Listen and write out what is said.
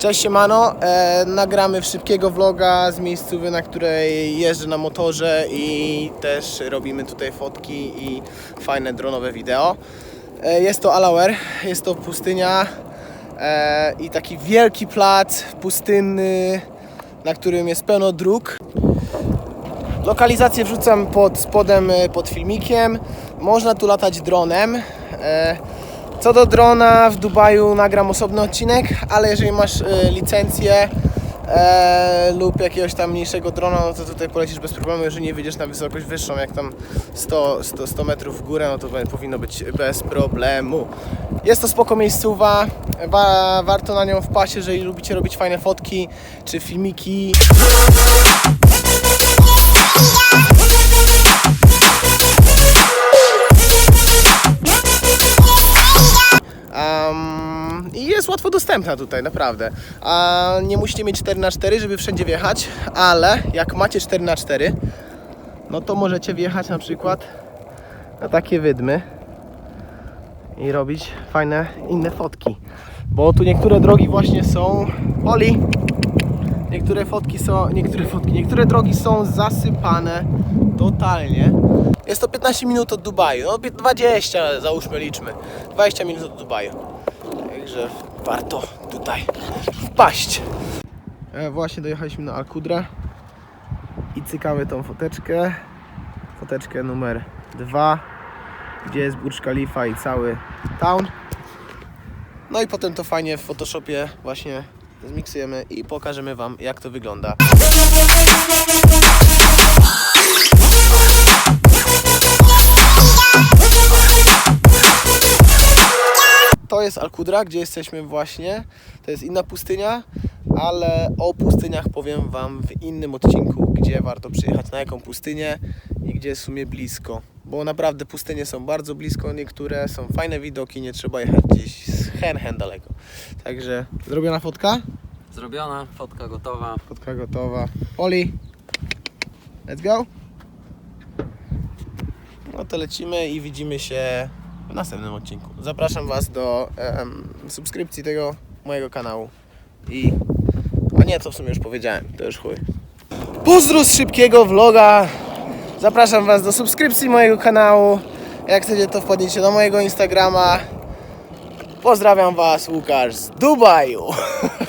Cześć siemano, e, nagramy w szybkiego vloga z miejscowy, na której jeżdżę na motorze i też robimy tutaj fotki i fajne dronowe wideo. E, jest to Alauer, jest to pustynia e, i taki wielki plac pustynny, na którym jest pełno dróg. Lokalizację wrzucam pod spodem, e, pod filmikiem. Można tu latać dronem. E, Co do drona w Dubaju nagram osobny odcinek, ale jeżeli masz e, licencję e, lub jakiegoś tam mniejszego drona, no to tutaj polecisz bez problemu, jeżeli nie wyjdziesz na wysokość wyższą, jak tam 100, 100, 100 metrów w górę, no to powinno być bez problemu. Jest to spoko miejscowa, wa- warto na nią wpaść, jeżeli lubicie robić fajne fotki czy filmiki. Jest łatwo dostępna tutaj, naprawdę. A nie musicie mieć 4x4, żeby wszędzie wjechać, ale jak macie 4x4, no to możecie wjechać na przykład na takie wydmy i robić fajne inne fotki. Bo tu niektóre drogi właśnie są. Oli! Niektóre fotki są. Niektóre fotki, niektóre drogi są zasypane totalnie. Jest to 15 minut od Dubaju. No 20 załóżmy liczmy. 20 minut od Dubaju. Także warto tutaj wpaść. E, właśnie dojechaliśmy na Alkudrę i cykamy tą foteczkę. Foteczkę numer 2, gdzie jest Burj Khalifa i cały town. No i potem to fajnie w Photoshopie właśnie zmiksujemy i pokażemy Wam jak to wygląda. Jest Alkudra, gdzie jesteśmy właśnie. To jest inna pustynia, ale o pustyniach powiem Wam w innym odcinku, gdzie warto przyjechać, na jaką pustynię i gdzie jest w sumie blisko. Bo naprawdę pustynie są bardzo blisko, niektóre są fajne widoki, nie trzeba jechać gdzieś z hen, hen daleko. Także zrobiona fotka? Zrobiona, fotka gotowa. Fotka gotowa. Oli, let's go. No to lecimy i widzimy się w następnym odcinku. Zapraszam Was do em, subskrypcji tego mojego kanału. I. A nie, to w sumie już powiedziałem, to już chuj. Pozdro z szybkiego vloga. Zapraszam Was do subskrypcji mojego kanału. Jak chcecie, to wpadnijcie do mojego Instagrama. Pozdrawiam Was, Łukasz z Dubaju.